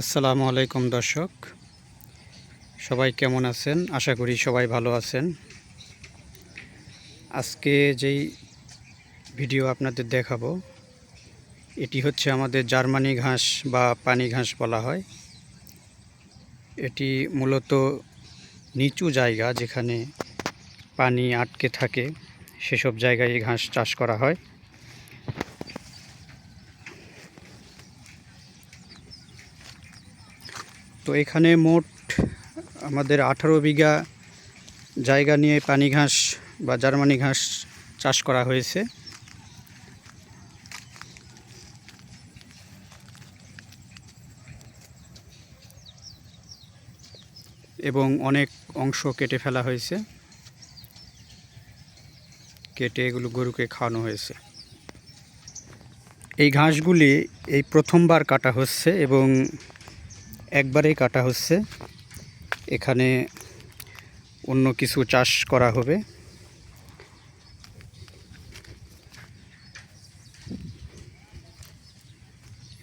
আসসালামু আলাইকুম দর্শক। সবাই কেমন আছেন? আশা করি সবাই ভালো আছেন। আজকে যেই ভিডিও আপনাদের দেখাবো, এটি হচ্ছে আমাদের জার্মানি ঘাস বা পানি ঘাস বলা হয়। এটি মূলত নিচু জায়গা যেখানে পানি আটকে থাকে, সেসব জায়গায় এই ঘাস চাষ করা হয়। তো এখানে মোট আমাদের আঠারো বিঘা জায়গা নিয়ে পানি ঘাস বা জার্মানি ঘাস চাষ করা হয়েছে। এবং অনেক অংশ কেটে ফেলা হয়েছে। কেটে এগুলো গরুকে খাওয়ানো হয়েছে। এই ঘাসগুলি এই প্রথমবার কাটা হচ্ছে এবং একবারেই কাটা হচ্ছে। এখানে অন্য কিছু চাষ করা হবে।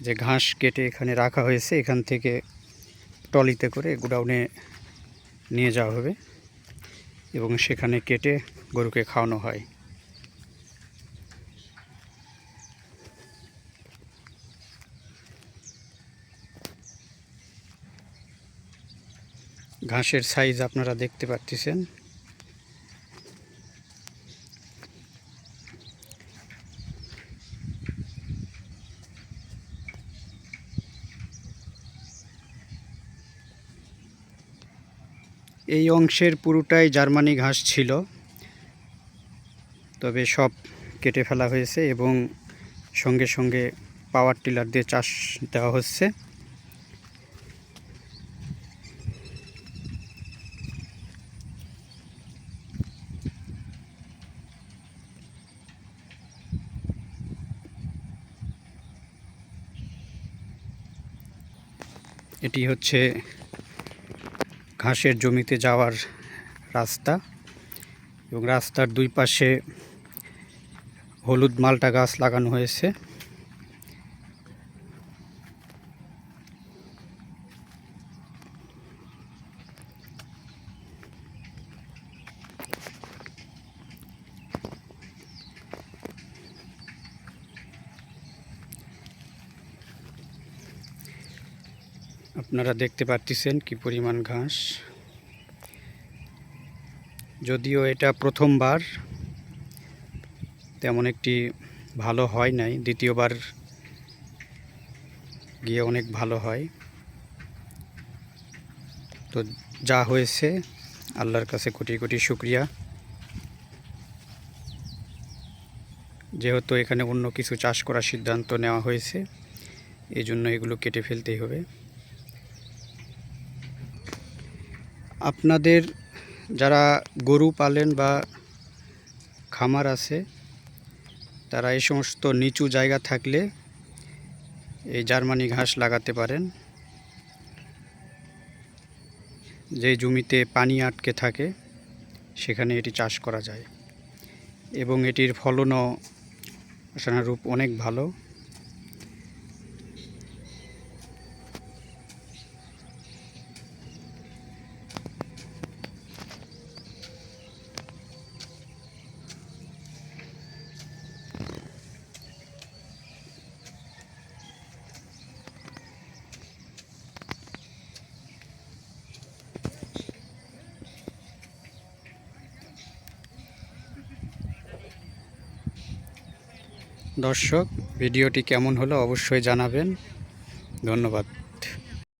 যে ঘাস কেটে এখানে রাখা হয়েছে, এখান থেকে টলিতে করে গোডাউনে নিয়ে যাওয়া হবে এবং সেখানে কেটে গরুকে খাওয়ানো হয়। ঘাসের সাইজ আপনারা দেখতে পাচ্ছেন এই অংশের পুরোটাই জার্মানি ঘাস ছিল। তবে সব কেটে ফেলা হয়েছে এবং সঙ্গে সঙ্গে পাওয়ার টিলার দিয়ে চাষ দেওয়া হচ্ছে। এটি হচ্ছে ঘাসের জমিতে যাওয়ার রাস্তা এবং রাস্তার দুই পাশে হলুদ মালটা গাছ লাগানো হয়েছে। আপনারা দেখতে পাচ্ছেন কি পরিমাণ ঘাস। যদিও এটা প্রথমবার, তেমন একটি ভালো হয় নাই, দ্বিতীয়বার গিয়ে অনেক ভালো হয়। তো যা হয়েছে, আল্লাহর কাছে কোটি কোটি শুক্রিয়া। যেহেতু এখানে অন্য কিছু চাষ করার সিদ্ধান্ত নেওয়া হয়েছে এই জন্য এগুলো কেটে ফেলতেই হবে। আপনাদের যারা গরু পালেন বা খামার আছে, তারা এই সমস্ত নিচু জায়গা থাকলে এই জার্মানি ঘাস লাগাতে পারেন। যে জমিতে পানি আটকে থাকে, সেখানে এটি চাষ করা যায়। এবং এটির ফলনও রূপ অনেক ভালো। দর্শক ভিডিওটি কেমন হলো অবশ্যই জানাবেন। ধন্যবাদ।